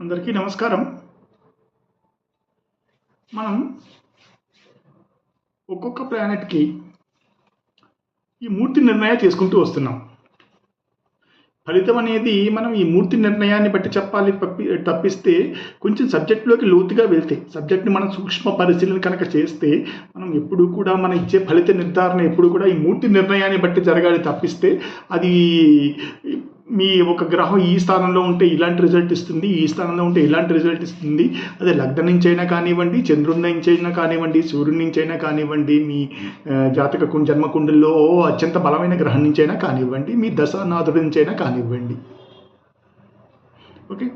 అందరికీ నమస్కారం. మనం ఒక్కొక్క ప్లానెట్కి ఈ మూర్తి నిర్ణయం చేసుకుంటూ వస్తున్నాం. ఫలితం అనేది మనం ఈ మూర్తి నిర్ణయాన్ని బట్టి చెప్పాలి తప్పి తప్పిస్తే కొంచెం సబ్జెక్టులోకి లోతుగా వెళ్తే సబ్జెక్ట్ని మనం సూక్ష్మ పరిశీలన కనుక చేస్తే మనం ఎప్పుడు కూడా మనం ఇచ్చే ఫలిత నిర్ధారణ ఎప్పుడు కూడా ఈ మూర్తి నిర్ణయాన్ని బట్టి జరగాలి తప్పిస్తే అది మీ ఒక గ్రహం ఈ స్థానంలో ఉంటే ఇలాంటి రిజల్ట్ ఇస్తుంది ఈ స్థానంలో ఉంటే ఇలాంటి రిజల్ట్ ఇస్తుంది. అదే లగ్నం నుంచి అయినా కానివ్వండి చంద్రుడి నుంచి అయినా కానివ్వండి సూర్యుడి నుంచి అయినా కానివ్వండి మీ జాతక కు- జన్మకుండల్లో అత్యంత బలమైన గ్రహం నుంచి అయినా కానివ్వండి మీ దశానాథుడి నుంచి అయినా కానివ్వండి. ఓకే?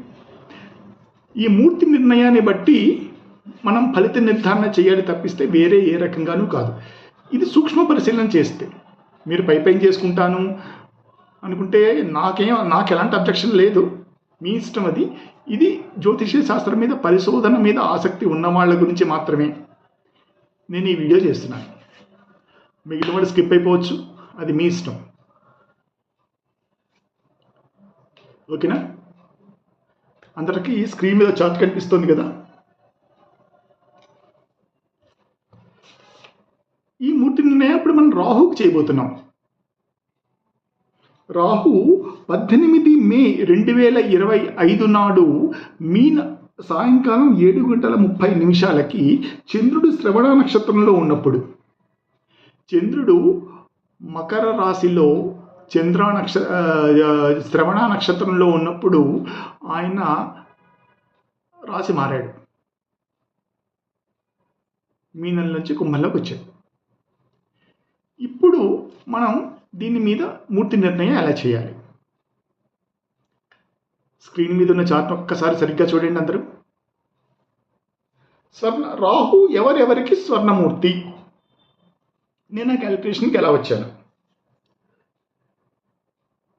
ఈ మూర్తి నిర్ణయాన్ని బట్టి మనం ఫలిత నిర్ధారణ చేయాలి తప్పిస్తే వేరే ఏ రకంగానూ కాదు. ఇది సూక్ష్మ పరిశీలన చేస్తే. మీరు పై పైన చేసుకుంటాను అనుకుంటే నాకేం నాకు ఎలాంటి అబ్జెక్షన్ లేదు. మీ ఇష్టం అది. ఇది జ్యోతిష శాస్త్రం మీద పరిశోధన మీద ఆసక్తి ఉన్న వాళ్ళ గురించి మాత్రమే. నేను ఈ వీడియో చేస్తున్నాను. మిగిలిన వాళ్ళు స్కిప్ అయిపోవచ్చు. అది మీ ఇష్టం. ఓకేనా? అందరికీ స్క్రీన్ మీద చార్ట్ కనిపిస్తుంది కదా. ఈ మూర్తి నిర్ణయం మనం రాహుకు చేయబోతున్నాం. రాహు పద్దెనిమిది మే రెండు వేల ఇరవై ఐదు నాడు మీన సాయంకాలం ఏడు గంటల ముప్పై నిమిషాలకి చంద్రుడు శ్రవణ నక్షత్రంలో ఉన్నప్పుడు. చంద్రుడు మకర రాశిలో చంద్ర నక్ష శ్రవణ నక్షత్రంలో ఉన్నప్పుడు ఆయన రాశి మారాడు. మీనం నుంచి కుంభంలోకి వచ్చాడు. ఇప్పుడు మనం దీని మీద మూర్తి నిర్ణయం ఎలా చేయాలి? స్క్రీన్ మీద ఉన్న చార్ట్ ఒక్కసారి సరిగ్గా చూడండి అందరూ. స్వర్ణ రాహు ఎవరెవరికి స్వర్ణమూర్తి? నేను ఆ క్యాలిక్యులేషన్కి ఎలా వచ్చాను?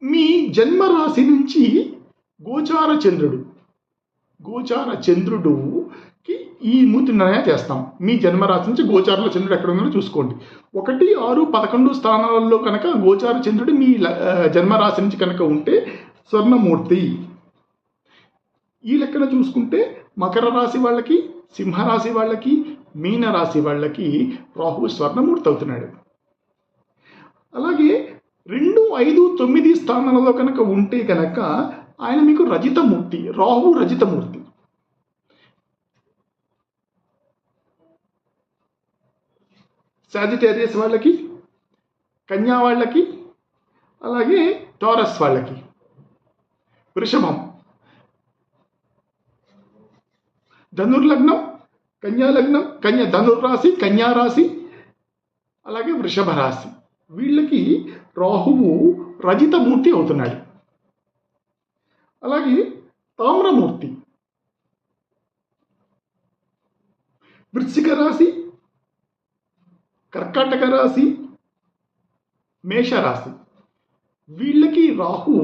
మీ జన్మ రాశి నుంచి గోచార చంద్రుడు గోచార చంద్రుడు ఈ మూర్తి నిర్ణయం చేస్తాం. మీ జన్మరాశి నుంచి గోచారంలో చంద్రుడు ఎక్కడ ఉందో చూసుకోండి. ఒకటి ఆరు పదకొండు స్థానాలలో కనుక గోచార చంద్రుడు మీ ల- జన్మరాశి నుంచి కనుక ఉంటే స్వర్ణమూర్తి. ఈ లెక్కన చూసుకుంటే మకర రాశి వాళ్ళకి సింహరాశి వాళ్ళకి మీన రాశి వాళ్ళకి రాహు స్వర్ణమూర్తి అవుతున్నాడు. అలాగే రెండు ఐదు తొమ్మిది స్థానాలలో కనుక ఉంటే కనుక ఆయన మీకు రజితమూర్తి రాహు రజితమూర్తి. సాజిటేరియస్ వాళ్ళకి కన్యా వాళ్ళకి అలాగే టారస్ వాళ్ళకి. వృషభం. ధనుర్లగ్నం కన్యా లగ్నం కన్య ధనుర్రాశి కన్యా రాశి అలాగే వృషభ రాశి. వీళ్ళకి రాహువు రజితమూర్తి అవుతున్నాడు. అలాగే తామ్రమూర్తి. వృశ్చిక రాశి కర్కాటక రాశి మేషరాశి. వీళ్ళకి రాహు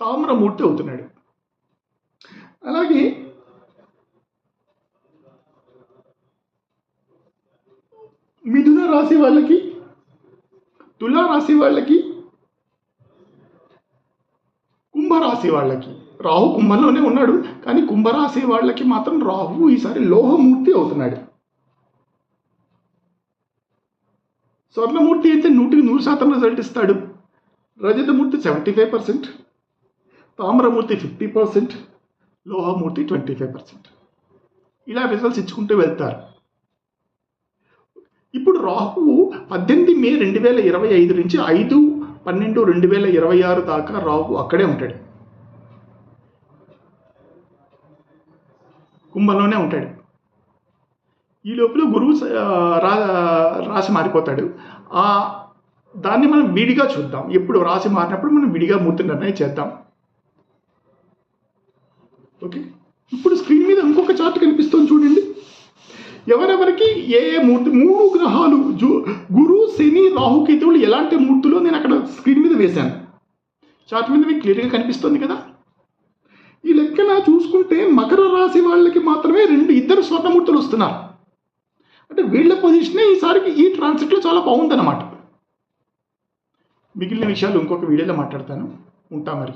తామ్రమూర్తి అవుతున్నాడు. అలాగే మిథున రాశి వాళ్ళకి తులా రాశి వాళ్ళకి కుంభరాశి వాళ్ళకి. రాహు కుంభంలోనే ఉన్నాడు కానీ కుంభరాశి వాళ్ళకి మాత్రం రాహు ఈసారి లోహమూర్తి అవుతున్నాడు. స్వర్ణమూర్తి అయితే నూటికి నూరు శాతం రిజల్ట్ ఇస్తాడు. రజతమూర్తి సెవెంటీ ఫైవ్ పర్సెంట్ తామ్రమూర్తి ఫిఫ్టీ పర్సెంట్ లోహమూర్తి ట్వంటీ ఫైవ్ పర్సెంట్ ఇలా రిజల్ట్స్ ఇచ్చుకుంటూ వెళ్తారు. ఇప్పుడు రాహువు పద్దెనిమిది మే రెండు వేల ఇరవై ఐదు నుంచి ఐదు పన్నెండు రెండు వేల ఇరవై ఆరు దాకా రాహు అక్కడే ఉంటాడు. కుంభంలోనే ఉంటాడు. ఈ లోపల గురువు రా రాసి మారిపోతాడు. ఆ దాన్ని మనం విడిగా చూద్దాం. ఎప్పుడు రాసి మారినప్పుడు మనం విడిగా మూర్తి నిర్ణయం చేద్దాం. ఓకే? ఇప్పుడు స్క్రీన్ మీద ఇంకొక చార్ట్ కనిపిస్తుంది చూడండి. ఎవరెవరికి ఏ ఏ మూర్తి మూడు గ్రహాలు జూ గురు శని రాహుకేతువులు ఎలాంటి మూర్తులు నేను అక్కడ స్క్రీన్ మీద వేశాను. చార్ట్ మీద మీకు క్లియర్గా కనిపిస్తుంది కదా? ఈ లెక్కన చూసుకుంటే మకర రాశి వాళ్ళకి మాత్రమే రెండు ఇద్దరు స్వర్ణమూర్తులు వస్తున్నారు. అంటే వీళ్ళ పొజిషనే ఈసారికి ఈ ట్రాన్సిట్లో చాలా బాగుందన్నమాట. మిగిలిన విషయాలు ఇంకొక వీడియోలో మాట్లాడతాను. ఉంటా మరి.